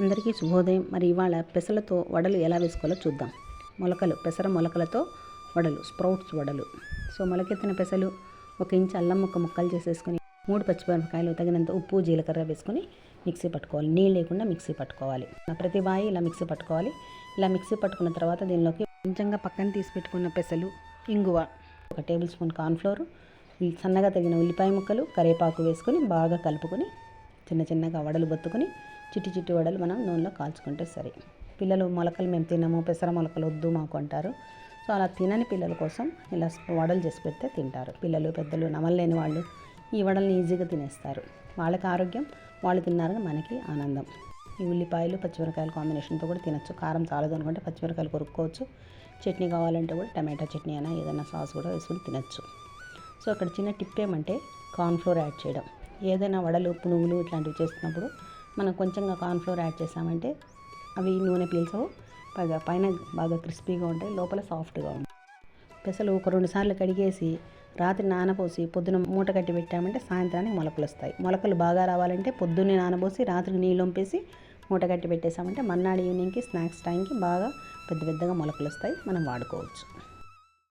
అందరికీ శుభోదయం. మరి ఇవాళ పెసలతో వడలు ఎలా వేసుకోవాలో చూద్దాం. మొలకలు పెసర మొలకలతో వడలు స్ప్రౌట్స్ వడలు. సో మొలకెత్తిన పెసలు ఒక ఇంచు అల్లం ముక్క ముక్కలు చేసేసుకొని మూడు పచ్చిమిరపకాయలు తగినంత ఉప్పు జీలకర్ర వేసుకొని మిక్సీ పట్టుకోవాలి. నీళ్ళు లేకుండా మిక్సీ పట్టుకోవాలి. ప్రతి బాయి ఇలా మిక్సీ పట్టుకోవాలి. ఇలా మిక్సీ పట్టుకున్న తర్వాత దీనిలోకి కొంచెంగా పక్కన తీసి పెట్టుకున్న పెసలు ఇంగువ ఒక టేబుల్ స్పూన్ కార్న్ఫ్లోర్ సన్నగా తగిన ఉల్లిపాయ ముక్కలు కరివేపాకు వేసుకొని బాగా కలుపుకొని చిన్న చిన్నగా వడలు బొత్తుకొని చిట్టి చిట్టి వడలు మనం నూనెలో కాల్చుకుంటే సరే. పిల్లలు మొలకలు మేము తినము పెసర మొలకలు వద్దు మాకు అంటారు. సో అలా తినని పిల్లల కోసం ఇలా వడలు చేసి పెడితే తింటారు. పిల్లలు పెద్దలు నమలలేని వాళ్ళు ఈ వడల్ని ఈజీగా తినేస్తారు. వాళ్ళకి ఆరోగ్యం వాళ్ళు తిన్నారని మనకి ఆనందం. ఈ ఉల్లిపాయలు పచ్చిమిరకాయల కాంబినేషన్తో కూడా తినచ్చు. కారం చాలదు అనుకుంటే పచ్చిమిరకాయలు కొరుక్కోవచ్చు. చట్నీ కావాలంటే కూడా టమాటా చట్నీ అయినా ఏదైనా సాస్ కూడా వేసుకుని తినచ్చు. సో అక్కడ చిన్న టిప్ ఏమంటే కార్న్ఫ్లోర్ యాడ్ చేయడం. ఏదైనా వడలు పునుగులు ఇట్లాంటివి చేస్తున్నప్పుడు మనం కొంచెంగా కార్న్ఫ్లోర్ యాడ్ చేసామంటే అవి నూనె పీల్చవు. పైగా పైన బాగా క్రిస్పీగా ఉంటాయి లోపల సాఫ్ట్గా ఉంటాయి. పెసలు ఒక రెండు సార్లు కడిగేసి రాత్రి నానపోసి పొద్దున మూట కట్టి పెట్టామంటే సాయంత్రానికి మొలకలు వస్తాయి. మొలకలు బాగా రావాలంటే పొద్దున్నే నానబోసి రాత్రికి నీళ్ళు వంపేసి మూట కట్టి పెట్టేసామంటే మన్నాడు ఈవినింగ్కి స్నాక్స్ టైంకి బాగా పెద్ద పెద్దగా మొలకలు వస్తాయి. మనం వాడుకోవచ్చు.